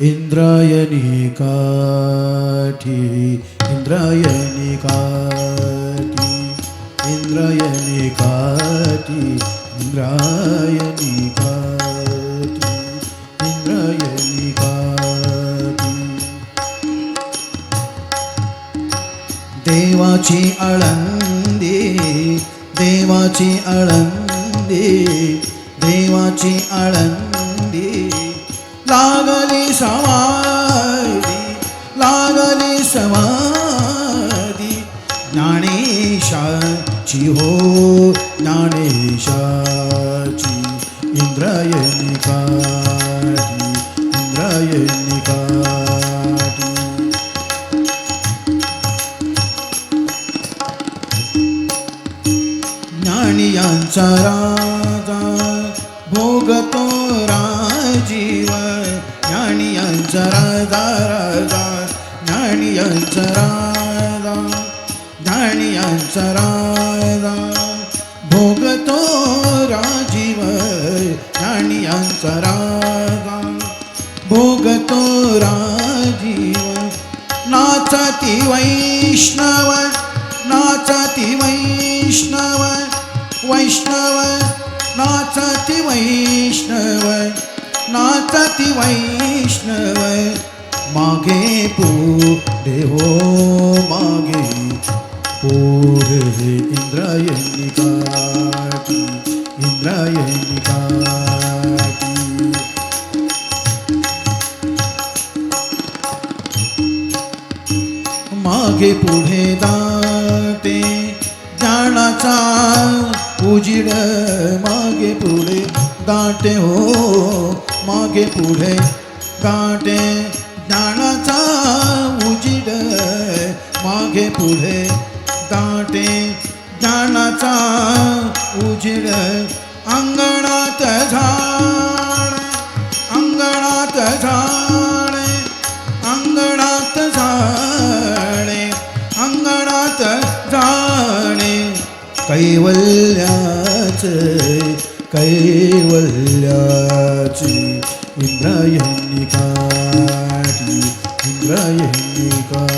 Indrayani Kati, Indrayani Kati, Indrayani Kati. देवाची आळंदी देवाची आळंदी देवाची आळंदी. लागली समाधी लागली समाधी. ज्ञानेशाची हो ज्ञानेशाची इंद्रायणिका इंद्रायणिका ज्ञानियांचा राजा भोगतो राजीव ज्ञानियांचा राजा राजा. ज्ञानियांचा राजा. ज्ञानियांचा राजा भोगतो राजीव ज्ञानियांचा राजा भोगतो राजीव नाचती वैष्णव नाचती वैष्णव नाचती वैष्णव नाचती वैष्णव. मागे पुढे हो मागे पुढे इंद्रायणी काठी मागे पुढे दाते जाणाचा उजिड मागे पुढे दाटे हो मागे पुढे दाटे. ज्ञानाचा उजिड मागे पुढे दाटे. ज्ञानाचा उजिड अंगणा കൈവല്ലാച്ച് കൈവല്ലാച്ച് ഇന്ദ്രയഹ്നി കാട്ടി ഇന്ദ്രയഹ്നി കാട്ടി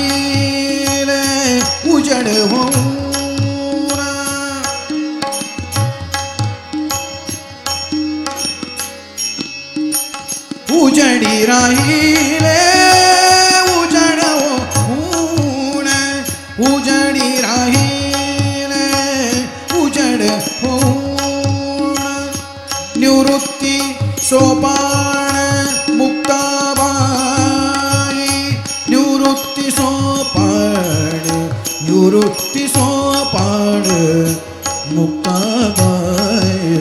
उजडी राहिले उजड होऊन उजडी राहिले उजड होऊन. निवृत्ती सोपान मुक्ताबाई. निवृत्ती सोपान निवृत्ती सोपान मुक्ताबाई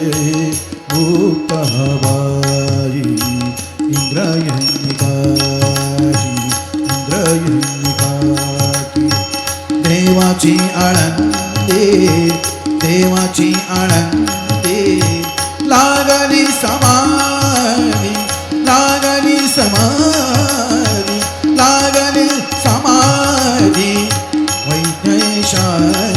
मुक्ताबाई. इंद्रायणी काठी इंद्रायणी देवाची आळंदे देवाची आळंदे लागली समाधी लागली समाधी लागली समाधी. वैद्यशाची